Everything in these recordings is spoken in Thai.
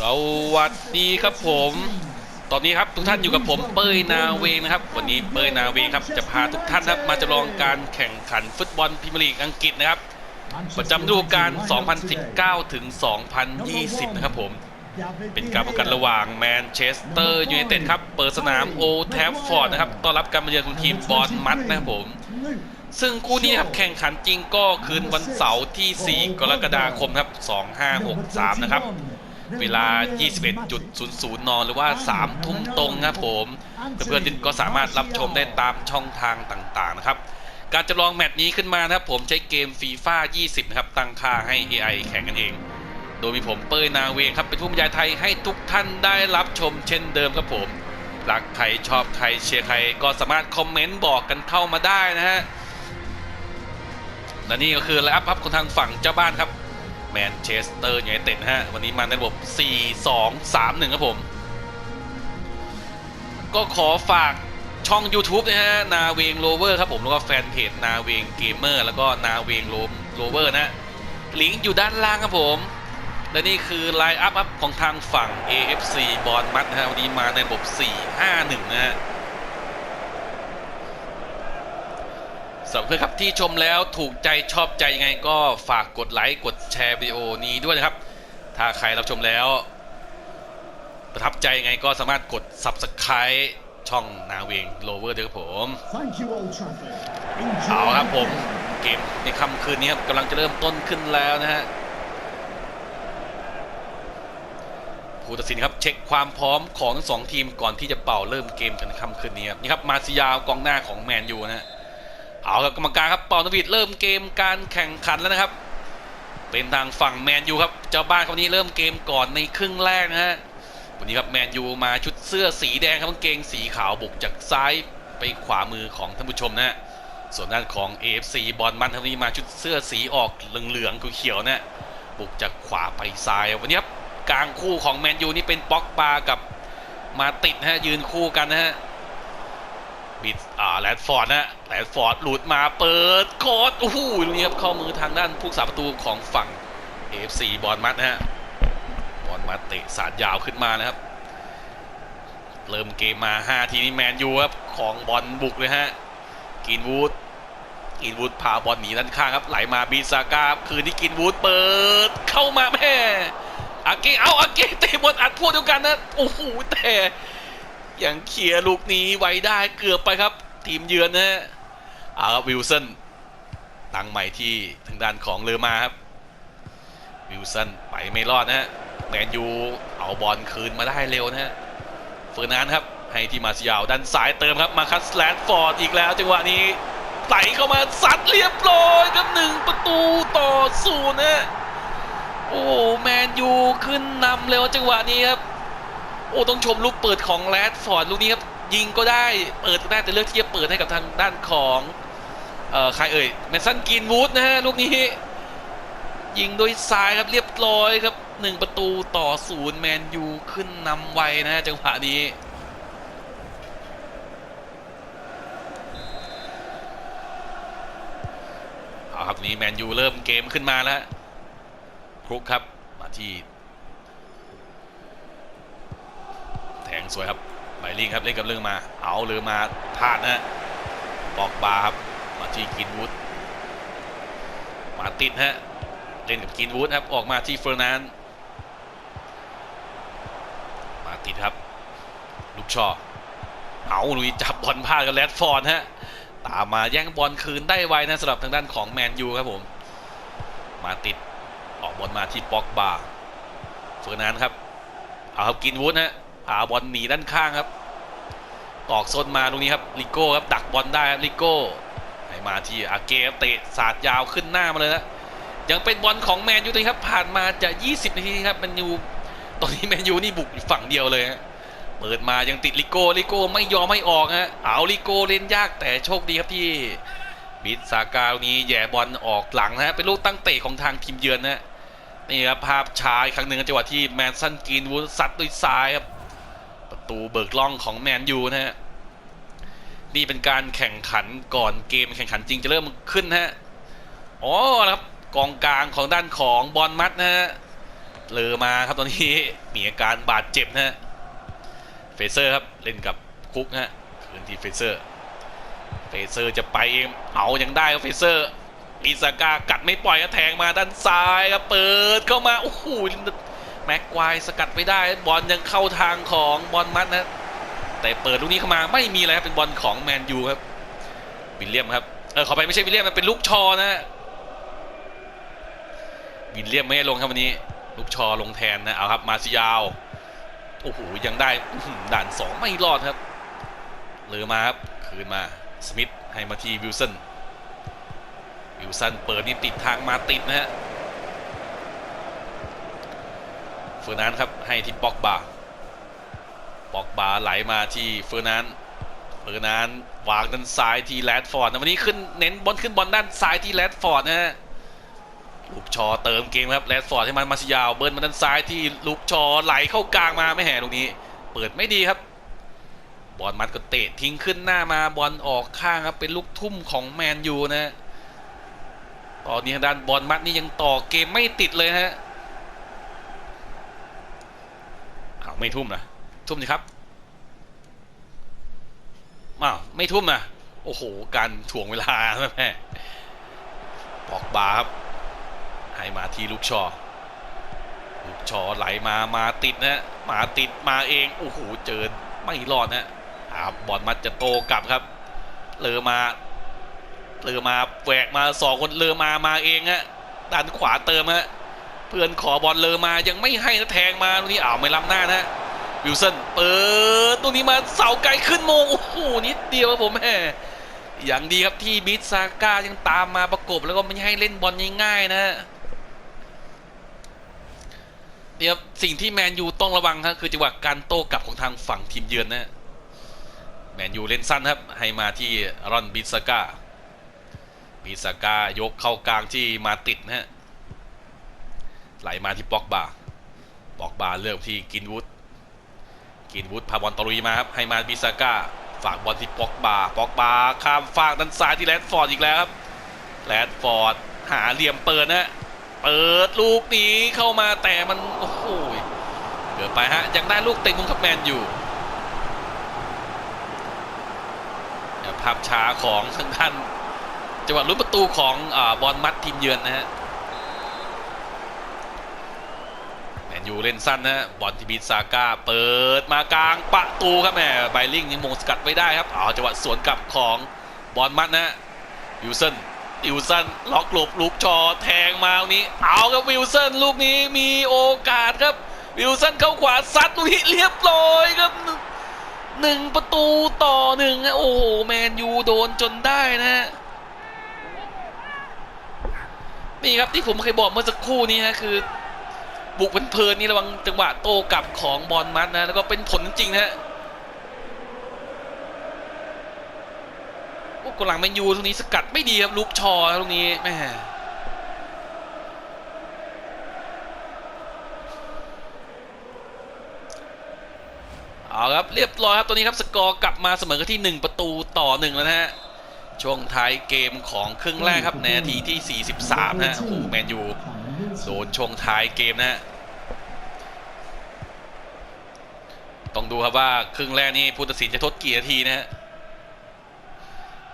สวัสดีครับผม ตอนนี้ครับทุกท่านอยู่กับผมเป้ยนาเวงนะครับ วันนี้เป้ยนาเวงครับจะพาทุกท่านครับมาจะลองการแข่งขันฟุตบอลพรีเมียร์ลีกอังกฤษนะครับ ประจำฤดูกาล 2019 ถึง 2020 นะครับผม เป็นการพบกันระหว่างแมนเชสเตอร์ยูไนเต็ดครับ เปิดสนามโอแทฟฟอร์ดนะครับ ต้อนรับการมาเยือนของทีมบอลมัดนะครับผมซึ่งคู่นี้ครับแข่งขันจริงก็คืนวันเสาร์ที่ 4 กรกฎาคมครับ 2563 นะครับ เวลา 21.00 น หรือว่า 3 ทุ่มตรงนะครับผม เพื่อนๆก็สามารถรับชมได้ตามช่องทางต่างๆนะครับ การจะลองแมตช์นี้ขึ้นมานะครับ ผมใช้เกมฟีฟ่า20 นะครับ ตั้งค่าให้ AI แข่งกันเอง โดยมีผมเป้ยนาเวงครับ เป็นผู้บรรยายไทยให้ทุกท่านได้รับชมเช่นเดิมครับผมรักใครชอบใครเชียร์ใครก็สามารถคอมเมนต์บอกกันเข้ามาได้นะฮะและนี่ก็คือไลน์อัพครับของทางฝั่งเจ้าบ้านครับ แมนเชสเตอร์ยูไนเต็ดฮะ วันนี้มาในระบบ 4 2 3 1 ครับผม ก็ขอฝากช่อง YouTube นะฮะ นาเวงโลเวอร์ครับผม แล้วก็แฟนเพจนาเวงเกมเมอร์แล้วก็นาเวงโลเวอร์นะ ลิงก์อยู่ด้านล่างครับผม และนี่คือไลน์อัพของทางฝั่ง AFC บอลมัดนะฮะ วันนี้มาในระบบ 4 5 1 นะฮะ สำหรับเพื่อนครับที่ชมแล้วถูกใจชอบใจยังไงก็ฝากกดไลค์กดแชร์วิดีโอนี้ด้วยนะครับ ถ้าใครรับชมแล้ว ประทับใจยังไงก็สามารถกด Subscribe ช่องนาเวงโลเวอร์ด้วยครับผมเอาครับผมเกมในค่ำคืนนี้ครับกำลังจะเริ่มต้นขึ้นแล้วนะฮะผู้ตัดสินครับเช็คความพร้อมของทั้งสองทีมก่อนที่จะเป่าเริ่มเกมกันในค่ำคืนนี้ครับนี่ครับมาซิยาวกองหน้าของแมนยูนะฮะ เอาครับกรรมการครับเป่านวีดเริ่มเกมการแข่งขันแล้วนะครับ เป็นทางฝั่งแมนยูครับเจ้าบ้านคนนี้เริ่มเกมก่อนในครึ่งแรกนะฮะวันนี้ครับแมนยูมาชุดเสื้อสีแดงครับกางเกงสีขาวบุกจากซ้ายไปขวามือของท่านผู้ชมนะฮะส่วนด้านของ AFC บอลมันครับวันนี้มาชุดเสื้อสีออกเหลืองๆเขียวๆนะฮะบุกจากขวาไปซ้ายวันนี้ครับกลางคู่ของแมนยูนี่เป็นป็อกปากับมาติดนะฮะยืนคู่กันนะฮะ บิดอ่าแรดฟอร์ดนะแรดฟอร์ดหลุดมาเปิดโคดโอ้โหลูกนี้ครับเข้ามือทางด้านผู้สาประตูของฝั่ง AFC บอลมัดนะฮะบอลมัดเตะสาดยาวขึ้นมานะครับ เริ่มเกมมา 5 ทีนี้แมนยูครับของบอลบุกเลยฮะกินวูดกินวูดพาบอลหนีด้านข้างครับไหลมาบีซาก้าคืนที่กินวูดเปิดเข้ามาแม่อาเกเอาอาเกเตะบอลอัดพวกเดียวกันนะโอ้โหแต่ ยังเคลียร์ลูกนี้ไว้ได้เกือบไปครับ ทีมเยือนนะฮะอาครับวิลสันตั้งใหม่ที่ทางด้านของเลอมาครับวิลสันไปไม่รอดนะฮะแมนยูเอาบอลคืนมาได้เร็วนะฮะเฟอร์นานครับให้ที่มาซิยาวด้านซ้ายเติมครับมาคัสแลนฟอร์ดอีกแล้วจังหวะนี้ไหลเข้ามาซัดเรียบร้อยครับหนึ่งประตูต่อศูนย์นะฮะโอ้แมนยูขึ้นนำเร็วจังหวะนี้ครับ โอ้ต้องชมลูกเปิดของแรดฟอร์ดลูกนี้ครับยิงก็ได้เปิดก็ได้แต่เลือกที่จะเปิดให้กับทางด้านของเอ่อใครเอ่ยแมนสันกินวูดนะฮะลูกนี้ ยิงโดยซ้ายครับเรียบร้อยครับหนึ่งประตูต่อศูนย์แมนยูขึ้นนำไวนะฮะจังหวะนี้เอาครับนี่แมนยูเริ่มเกมขึ้นมาแล้วครุกครับมาที่ แทง สวยครับไบลิงครับเล่นกับเรื่องมา เอาเรือมาพลาดนะฮะปอกบาครับมาที่กินวูดมาติดฮะเล่นกับกินวูดครับออกมาที่เฟอร์นันมาติดครับ ลูกชอเอาลุยจับบอลพลาดกับแรดฟอร์ดฮะตามมาแย่งบอลคืนได้ไวนะสำหรับทางด้านของแมนยูครับผม มาติดออกบอลมาที่ปอกบาเฟอร์นันครับเอาครับกินวูดฮะ พาบอลหนีด้านข้างครับตอกซนมาตรงนี้ครับลิโก้ครับดักบอลได้ครับลิโก้ให้มาที่อาเกเตะสาดยาวขึ้นหน้ามาเลยนะยังเป็นบอลของแมนยูเลยครับผ่านมาจะ 20 นาทีครับแมนยูตอนนี้แมนยูนี่บุกฝั่งเดียวเลยฮะเปิดมายังติดลิโก้ลิโก้ไม่ยอมให้ออกฮะเอาลิโก้เล่นยากแต่โชคดีครับที่บิดซาการนี้แย่บอลออกหลังนะฮะเป็นลูกตั้งเตะของทางทีมเยือนนะนี่ครับภาพชาอีกครั้งหนึ่งจังหวะที่แมนสันกรีนวูดซัดด้วยซ้ายครับ ประตูเบิกล่องของแมนยูนะฮะนี่เป็นการแข่งขันก่อนเกมแข่งขันจริงจะเริ่มขึ้นนะฮะอ๋อนะครับกองกลางของด้านของบอลมัดนะฮะเลอมาครับตอนนี้มีอาการบาดเจ็บนะฮะเฟเซอร์ครับเล่นกับคุกฮะคืนที่เฟเซอร์เฟเซอร์จะไปเองเอายังได้ครับเฟเซอร์อิซาก้ากัดไม่ปล่อยก็แทงมาด้านซ้ายครับเปิดเข้ามาโอ้โห แม็กควายสกัดไม่ได้บอลยังเข้าทางของบอลมัดนะแต่เปิดลูกนี้เข้ามาไม่มีอะไรครับเป็นบอลของแมนยูครับวิลเลียมครับเออขอไปไม่ใช่วิลเลียมมันเป็นลูกชอนะฮะวินเลียมไม่ลงครับวันนี้ ลูกชอลงแทนนะเอาครับมาซิยาวโอ้โหยังได้ด่านสองไม่รอดครับเลือมาครับคืนมาสมิธให้มาทีวิลสันวิลสันเปิดนี่ติดทางมาติดนะฮะเฟ อร์นันครับให้ที่ปอกบาปอกบาไหลมาที่เฟอร์นันเฟอร์นันวางด้านซ้ายที่แรดฟอร์ดนะวันนี้ขึ้นเน้นบอลขึ้นบอลด้านซ้ายที่แรดฟอร์ดนะฮะลูกชอเติมเกมครับแรดฟอร์ดให้มันมาซิยาวเบิร์นมาด้านซ้ายที่ลูกชอไหลเข้ากลางมาไม่แห่ตรงนี้ เปิดไม่ดีครับบอลมัดก็เตะทิ้งขึ้นหน้ามาบอลออกข้างครับเป็นลูกทุ่มของแมนยูนะตอนนี้ด้านบอลมัดนี่ยังต่อเกมไม่ติดเลยฮะอ้าว ไม่ทุ่มนะทุ่มสิครับอ้าวไม่ทุ่มนะโอ้โห การถ่วงเวลาแม่ปอกบาครับให้มาที่ลูกชอ ลูกชอไหลมามาติดนะมาติดมาเอง โอ้โห เจอไม่รอดนะอาบอลมัดจะโตกลับครับ เลอมา เลอมาแหวกมาสองคนเลอมามาเองฮะด้านขวาเติมฮะ เพื่อนขอบอลเลอมายังไม่ให้นะแทงมาตรงนี้อ้าวไม่ล้ำหน้านะวิลสันเปิดตรงนี้มาเสาไกลขึ้นโมงโอ้โหนิดเดียวครับผมแหมอย่างดีครับที่บิสซาก้ายังตามมาประกบแล้วก็ไม่ให้เล่นบอลง่ายๆนะเดี๋ยสิ่งที่แมนยูต้องระวังครับคือจังหวะการโต้กลับของทางฝั่งทีมเยือนนะแมนยูเล่นสั้นครับ ให้มาที่รอนบิสซาก้าบิสซาก้ายกเข้ากลางที่มาติดนะฮะ ไหลมาที่ปอกบาปอกบาเลือกที่กินวูดกินวูดพาบอลตะลุยมาครับให้มาบิสซาก้าฝากบอลที่ปอกบาปอกบาข้ามฟากด้านซ้ายที่แรดฟอร์ดอีกแล้วครับแรดฟอร์ดหาเหลี่ยมเปิดนะเปิดลูกนี้เข้ามาแต่มันโอ้โหเกือบไปฮะยังได้ลูกเต็งมุมกับแมนอยู่ภาพช้าของทางด้านจังหวะลุ้นประตูของอบอลมัดทีมเยือนนะฮะ แมนยูเล่นสั้นนะฮะบอลที่บีซาก้าเปิดมากลางประตูครับแหมไบลิงนี่มงสกัดไว้ได้ครับเอาจังหวะสวนกลับของบอลมัดนะวิลสันวิลสันล็อกหลบลูกชอแทงมาตรงนี้ เอาครับวิลสันลูกนี้มีโอกาสครับวิลสันเข้าขวาซัดลูกนี้เรียบร้อยครับหนึ่งประตูต่อหนึ่งฮะโอ้โหแมนยูโดนจนได้นะฮะนี่ครับที่ผมเคยบอกเมื่อสักครู่นี้ฮะคือ บุกเพลินนี่ระวังจังหวะโต้กลับของบอลมัดนะ แล้วก็เป็นผลจริงนะฮะโอ้กหลังแมนยูตรงนี้สกัดไม่ดีครับลูกชอตรงนี้แม่เอาครับเรียบร้อยครับตัวนี้ครับสกอร์กลับมาเสมอกันที่ 1 ประตูต่อ 1 แล้วนะฮะ ช่วงท้ายเกมของครึ่งแรกครับในนาทีที่ 43 นะฮะโอ้แมนยู โดนช่วงท้ายเกมนะฮะต้องดูครับว่าครึ่งแรกนี่ผู้ตัดสินจะทดกี่นาทีนะฮะ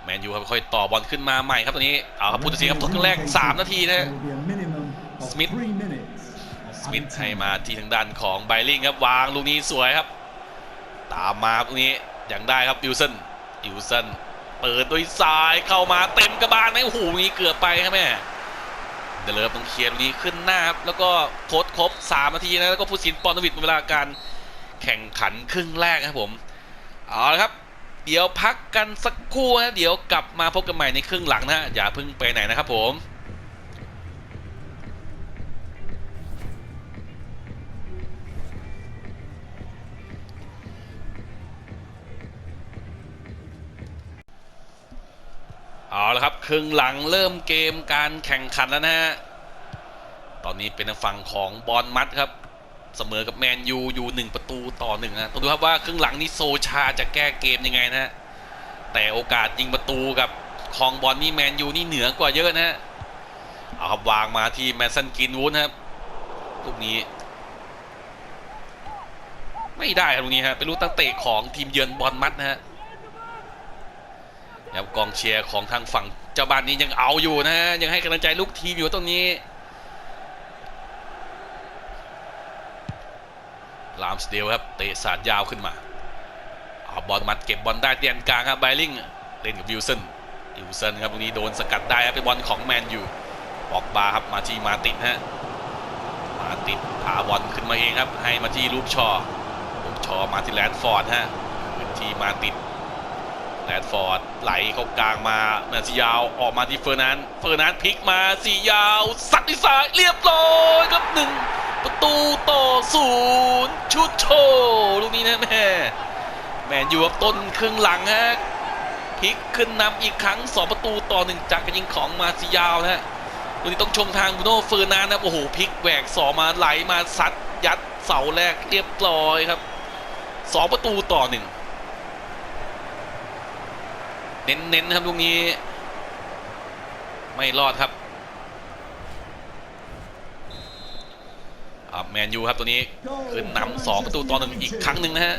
แมนยูครับค่อยต่อบอลขึ้นมาใหม่ครับตอนนี้เอาครับผู้ตัดสินครับทดครึ่งแรก 3 นาทีนะฮะ Smith สมิธให้มาที่ทางด้านของไบลิงครับวางลูกนี้สวยครับ ตามมาตรงนี้ยังได้ครับดิวสันดิวสันเปิดด้วยซ้ายเข้ามาเต็มกระบาลไหมโอ้โหนี้เกือบไปครับแม่ เดลเลอร์ต้องเคลียร์ตรงนี้ขึ้นหน้าครับแล้วก็โค้ดครบ3นาทีนะแล้วก็ผู้สินปอนวิทเวลาการแข่งขันครึ่งแรกครับผมเอาละครับ เดี๋ยวพักกันสักครู่นะเดี๋ยวกลับมาพบกันใหม่ในครึ่งหลังนะฮะอย่าเพิ่งไปไหนนะครับผม เอาละครับครึ่งหลังเริ่มเกมการแข่งขันแล้วนะฮะ ตอนนี้เป็นฝั่งของบอลมัดครับ เสมอกับแมนยูอยู่หนึ่งประตูต่อหนึ่งนะต้องดูครับว่าครึ่งหลังนี้โซชาจะแก้เกมยังไงนะฮะ แต่โอกาสยิงประตูกับคองบอลนี่แมนยูนี่เหนือกว่าเยอะนะฮะ เอาครับวางมาที่แมนสันกินวูดนครับลูกนี้ ไม่ได้ครับตรงนี้ฮะเป็นลูกตั้งเตะของทีมเยือนบอลมัดนะฮะ แล้วกองเชียร์ของทางฝั่งเจ้าบ้านนี้ยังเอาอยู่นะฮะยังให้กำลังใจลูกทีมอยู่ตรงนี้ลามสเดลครับเตะสาดยาวขึ้นมาเอาบอลมัดเก็บบอลได้เตียนกลางครับไบลิงเล่นกับวิลสันวิลสันครับตรงนี้โดนสกัดได้ครับเป็นบอลของแมนอยู่ออกบาครับมาที่มาติดฮะมาติดพาบอลขึ้นมาเองครับ ให้มาที่ลูกชอลูกชอมาที่แรดฟอร์ดฮะที่มาติด แรดฟอร์ดไหลเข้ากลางมาแมนซียาวออกมาที่เฟอร์นันเฟอร์นันพลิกมาสียาวสัดที่ซ้ายเรียบร้อยครับหนึ่งประตูต่อศูนย์ชุดโชว์ลูกนี้นะแม่แมนยูครับต้นครึ่งหลังฮะพลิกขึ้นนำอีกครั้งสองประตูต่อหนึ่งจากการยิงของมาซิยาวนะฮะวันนี้ต้องชมทางบูโน่เฟอร์นานนะโอ้โหพลิกแหวกสองมาไหลมาซัดยัดเสาแรกเรียบร้อยครับสองประตูต่อหนึ่ง เน้นๆครับลูกนี้ ไม่รอดครับอ่าแมนยูครับตัวนี้ขึ้นนำสองประตูต่อหนึ่งอีกครั้งหนึ่งนะฮะ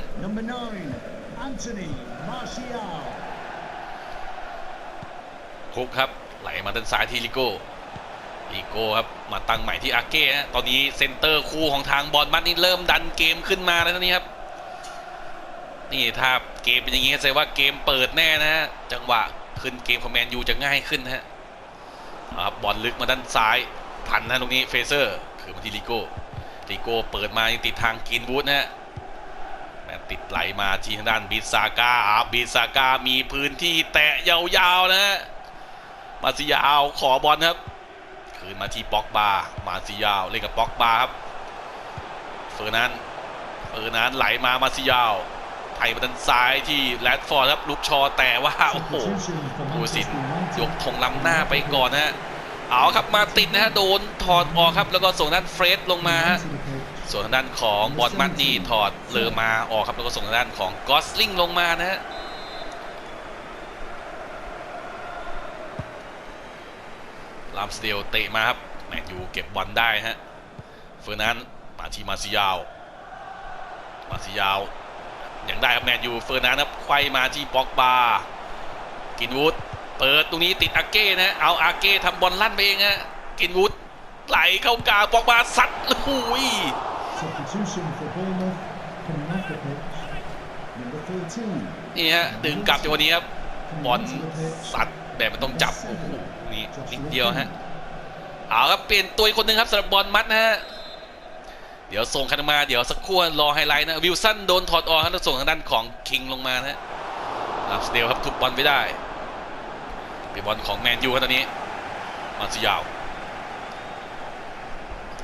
คุกครับไหลมาด้านซ้ายที่ลิโก้ลิโก้ครับมาตั้งใหม่ที่อาเก้ฮะตอนนี้เซนเตอร์คู่ของทางบอลมัดนี่เริ่มดันเกมขึ้นมาแล้วนี่ครับนี่ถ้า เกมเป็นอย่างนี้แสดงว่าเกมเปิดแน่นะฮะจังหวะขึ้นเกมของแมนยูจะง่ายขึ้นนะฮะบอลลึกมาด้านซ้ายพันนะตรงนี้เฟเซอร์คือมาที่ลิโก้ลิโก้เปิดมาติดทางกินวูดนะฮะติดไหลมาที่ทางด้านบิซาก้าบิซาก้ามีพื้นที่แตะยาวๆนะฮะมาซิยาวขอบอลครับ คืนมาที่ป็อกบามาซิยาวเล่นกับป็อกบาครับเฟอร์นันเฟอร์นันไหลมามาซิยาว ไถ่มาด้านซ้ายที่แรดฟอร์ดครับลูกชอแต่ว่าโอ้โห Substitution for ผู้สินยกธงล้ำหน้าไปก่อนนะฮะเอาครับมาติดนะฮะโดนถอดออกครับ แล้วก็ส่งด้านเฟรดลงมาฮะส่วนทางด้านของบอลมัดนี่ถอดเลอมาออกครับแล้วก็ส่งทางด้านของกอสลิงลงมานะฮะลามสเตลเตะมาครับแมนยูเก็บบอลได้ฮะเฟอร์นันมาที่มาซิยาว มาซิยาว ยังได้ครับแมนยูเฟอร์นันด์ครับไขว้มาที่ป็อกบากินวูดเปิดตรงนี้ติดอาเก้นะเอาอาเก้ทำบอลลั่นไปเองฮะกินวูดไหลเข้ากลางป็อกบาซัดโอ้โหย Substitution for Bournemouth, Konakovic. Number 13. นี่ฮะดึงกลับจังหวะนี้ครับบอล Onto the pitch. สัดแบบมันต้องจับโอ้โหนี่นิดเดียวฮะเอาครับเปลี่ยนตัวอีกคนหนึ่งครับสำหรับบอลมัดนะฮะ เดี๋ยวส่งคันมาเดี๋ยวสักครู่รอไฮไลท์นะวิลสันโดนถอดออกแล้วส่งทางด้านของคิงลงมานะฮะลาฟสเดลครับทุบบอลไม่ได้เป็นบอลของแมนยูครับตอนนี้มาซิยาว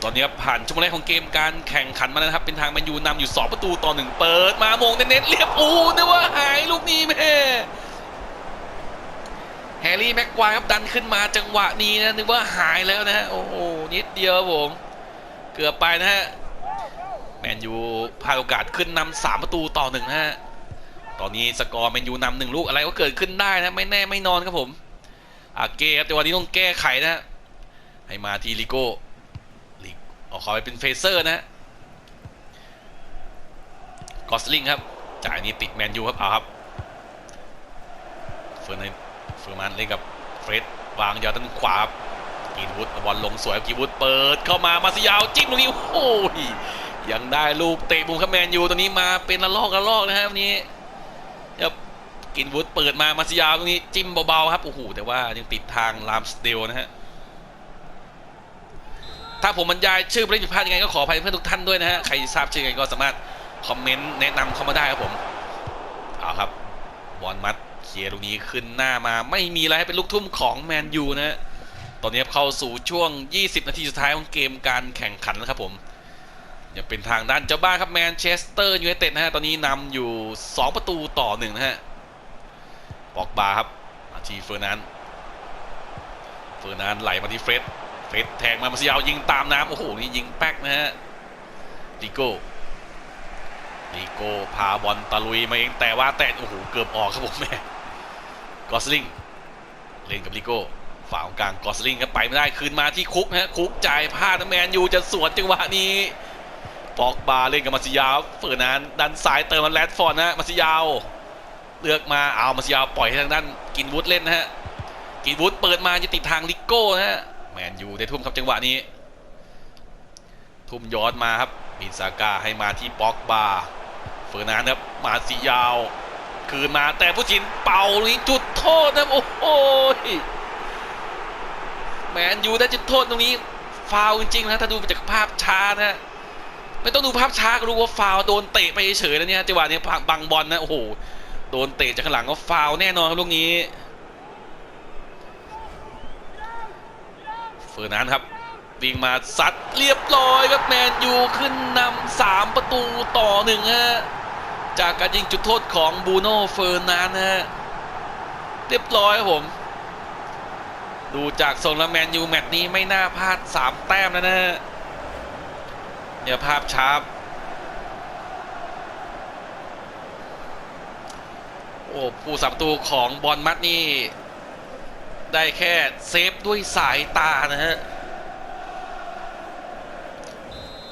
ตอนนี้ผ่านช่วงแรกของเกมการแข่งขันมาแล้วครับ เป็นทางแมนยูนำอยู่ 2 ประตูต่อหนึ่งเปิดมาโมงเน้นๆเรียบอู้นึกว่าหายลูกนี้แม่แฮร์รี่แม็กควายครับดันขึ้นมาจังหวะนี้นะนึกว่าหายแล้วนะฮะโอ้โหนิดเดียวผม เกือบไปนะฮะ แมนยูพลาดโอกาสขึ้นนำสามประตูต่อหนึ่งนะฮะ ตอนนี้สกอร์แมนยูนำหนึ่งลูกอะไรก็เกิดขึ้นได้นะไม่แน่ไม่นอนครับผมอาเก้ครับแต่วันนี้ต้องแก้ไขนะฮะให้มาที่ลิโก้ลิออกขอไปเป็นเฟเซอร์นะฮะกอสลิงครับจ่ายนี้ติดแมนยูครับเอาครับเฟอร์นันเฟอร์มันเล่นกับเฟรดวางยาวด้านขวากีนวุฒบอลลงสวยกีนวุฒเปิดเข้ามามาสยาวจิ้มตรงนี้โอ้ย ยังได้ลูกเตะมุมครับแมนยูตรงนี้มาเป็นละลอกละลอกนะครับวันนี้ครับกินวุฒเปิดมามาสยาตรงนี้จิ้มเบาๆครับโอ้โหแต่ว่ายังติดทางลามสเตลนะฮะถ้าผมบรรยายชื่อผู้เล่นผิดพลาดยังไงก็ขออภัยเพื่อนทุกท่านด้วยนะฮะใครทราบชื่อยังไงก็สามารถคอมเมนต์แนะนำเข้ามาได้ครับผมเอาครับบอลมัดเคลียร์ตรงนี้ขึ้นหน้ามาไม่มีอะไรให้เป็นลูกทุ่มของแมนยูนะฮะตอนนี้เข้าสู่ช่วง 20 นาทีสุดท้ายของเกมการแข่งขันแล้วครับผม ยังเป็นทางด้านเจ้าบ้านครับแมนเชสเตอร์ยูไนเต็ดนะฮะ ตอนนี้นำอยู่ 2 ประตูต่อหนึ่งนะฮะปอกบาครับมาทีเฟอร์นันเฟอร์นันไหลมาที่เฟรดเฟรดแทงมามาซิยาวยิงตามน้ำโอ้โห นี่ยิงแป๊กนะฮะดิโก้ลีโก้พาบอลตะลุยมาเองแต่ว่าแต่โอ้โห เกือบออกครับผมแม่กอสลิงเล่นกับลีโก้ฝ่าของกลางกอสลิงก็ไปไม่ได้คืนมาที่คุกฮะคุกจ่ายพลาดแมนยูจะสวนจังหวะนี้ อกบาเล่นกับมาซิยาวเฟิร์นานดันซ้ายเติมมาแรดฟอร์ดนะฮะมาซิยาว เลือกมาเอามาซิยาวปล่อยให้ทางด้านกินวุฒเล่นนะฮะกินวุฒเปิดมาจะติดทางลิโก้นะฮะแมนยูได้ทุ่มครับจังหวะนี้ ทุ่มย้อนมาครับบินซาก้าให้มาที่ปอกบาเฟอร์นานครับมาซิยาว คืนมาแต่ผู้ชินเป่าลูกนี้จุดโทษนะโอ้โหแมนยูได้จุดโทษตรงนี้ฟาวล์จริงๆนะถ้าดูจากภาพช้านะ ไม่ต้องดูภาพช้าก็รู้ว่าฟาวโดนเตะไปเฉยแล้วเนี่ยจังหวะนี้บังบอลนะโอ้โหโดนเตะจากข้างหลังก็ฟาวแน่นอนครับลูกนี้เฟอร์นานครับวิ่งมาซัดเรียบร้อยครับแมนยูขึ้นนำสามประตูต่อหนึ่งฮะจากการยิงจุดโทษของบูโน่เฟอร์นานฮะเรียบร้อยครับผม ดูจากทรงแล้วแมนยูแมตช์นี้ไม่น่าพลาดสามแต้มแล้วนะฮะ เนี่ยภาพช้าโอ้ผู้สับประตูของบอลมัดนี่ ได้แค่เซฟด้วยสายตานะฮะ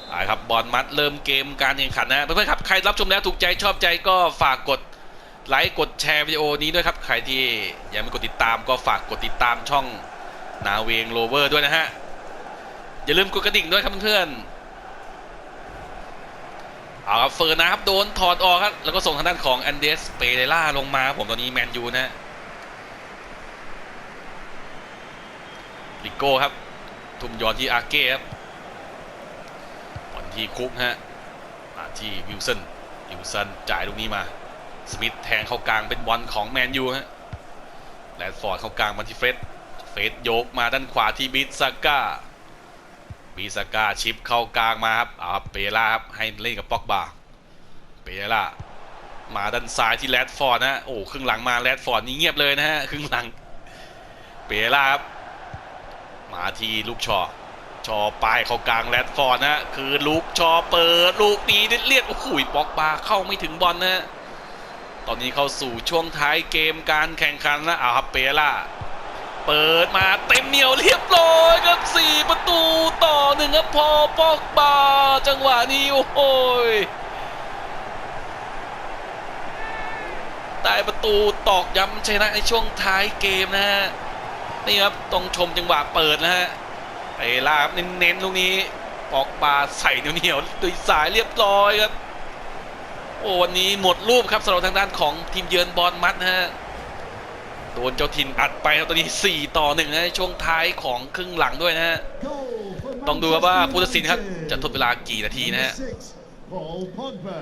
เอาละครับบอลมัดเริ่มเกมการแข่งขันนะเพื่อนๆครับใครรับชมแล้วถูกใจชอบใจก็ฝากกดไลค์กดแชร์วิดีโอนี้ด้วยครับ ใครที่ยังไม่กดติดตามก็ฝากกดติดตามช่องนาเวงโลเวอร์ด้วยนะฮะ อย่าลืมกดกระดิ่งด้วยครับเพื่อนๆ เอาครับเฟิร์นนะครับโดนถอดออกครับแล้วก็ส่งทางด้านของแอนเดสเปเรล่าลงมาผมตอนนี้แมนยูนะลิโก้ครับ ทุ่มยอนที่อาเก้ครับบอลที่คุกฮะมาที่วิลสันวิลสันจ่ายลูกนี้มาสมิธแทงเข้ากลางเป็นบอลของแมนยูฮะแลนฟอร์ดเข้ากลางมาที่เฟสเฟสโยกมาด้านขวาที่บิซาก้า บิซาก้าชิปเข้ากลางมาครับเอาครับเปล่าครับให้เล่นกับป็อกบาเปล่ามาด้านซ้ายที่แรดฟอร์ดนะโอ้ครึ่งหลังมาแรดฟอร์ดนี่เงียบเลยนะฮะครึ่งหลัง เปล่าครับมาที่ลูกชอชอปลายเข้ากลางแรดฟอร์ดนะคือลูกชอเปิดลูกนี้เลียดโอ้โหปอกบาเข้าไม่ถึงบอลนะตอนนี้เข้าสู่ช่วงท้ายเกมการแข่งขันนะเอาครับเปล่า เปิดมาเต็มเหนียวเรียบร้อยครับ 4 ประตูต่อหนึ่งครับพอปอกบาจังหวะนี้โอ้โหยได้ประตูตอกย้ำชนะในช่วงท้ายเกมนะฮะนี่ครับต้องชมจังหวะเปิดนะฮะเปลาครับเน้นๆลูกนี้ปอกบาใส่เหนียวๆด้วยสายเรียบร้อยครับโอ้วันนี้หมดรูปครับสำหรับทางด้านของทีมเยือนบอลมัดนะฮะ โดนเจ้าถิ่นอัดไปครับตอนนี้ 4 ต่อ1นะช่วงท้ายของครึ่งหลังด้วยนะฮะ Goal for ต้องดูครับว่า Manchester ผู้ตัดสินครับ United จะทดเวลากี่นาทีนะฮะ Number six, Paul Pogba.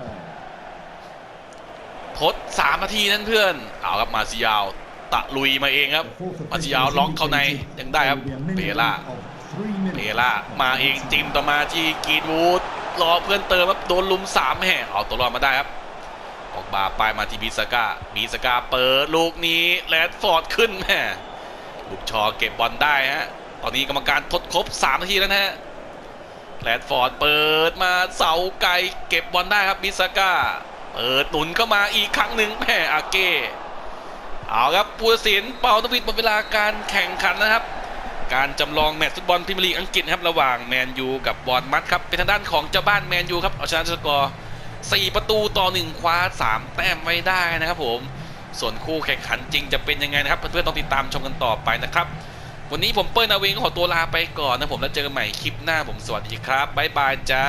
ทด3นาทีนั่นเพื่อนเอาครับมาซิยาวตะลุยมาเองครับ The fourth มาซิ official ยาว is ล็อกเข้าใน indicated ยังได้ครับ there will be a เป minimum ล่า of three minutes เปล่ามาเองจิ้มต่อมาที่กรีนวูดรอเพื่อนเติมครับโดนลุมสามแห่เอาตัวรอดมาได้ครับ ออกบาไปมาที่บิสก้าบิสก้าเปิดลูกนี้แรดฟอร์ดขึ้นแม่ลูกชอเก็บบอลได้ฮะ ตอนนี้กรรมการทดครบ3นาทีแล้วนะฮะแรดฟอร์ดเปิดมาเสาไกลเก็บบอลได้ครับบิสก้าเปิดหนุนเข้ามาอีกครั้งหนึ่งแม่อาเก้เอาครับผู้ตัดสินเป่าตวิดหมดเวลาการแข่งขันนะครับ การจำลองแมตช์ฟุตบอลพรีเมียร์ลีกอังกฤษครับระหว่างแมนยูกับบอลมัดครับเป็นทางด้านของเจ้าบ้านแมนยูครับเอาชนะสกอร์ 4 ประตูต่อ 1 คว้า 3 แต้มไว้ได้นะครับผมส่วนคู่แข่งขันจริงจะเป็นยังไงนะครับ เพื่อนๆต้องติดตามชมกันต่อไปนะครับ วันนี้ผมเปิ้ลนาวินขอตัวลาไปก่อนนะผมแล้วเจอกันใหม่คลิปหน้าผมสวัสดีครับบ๊ายบายจ้า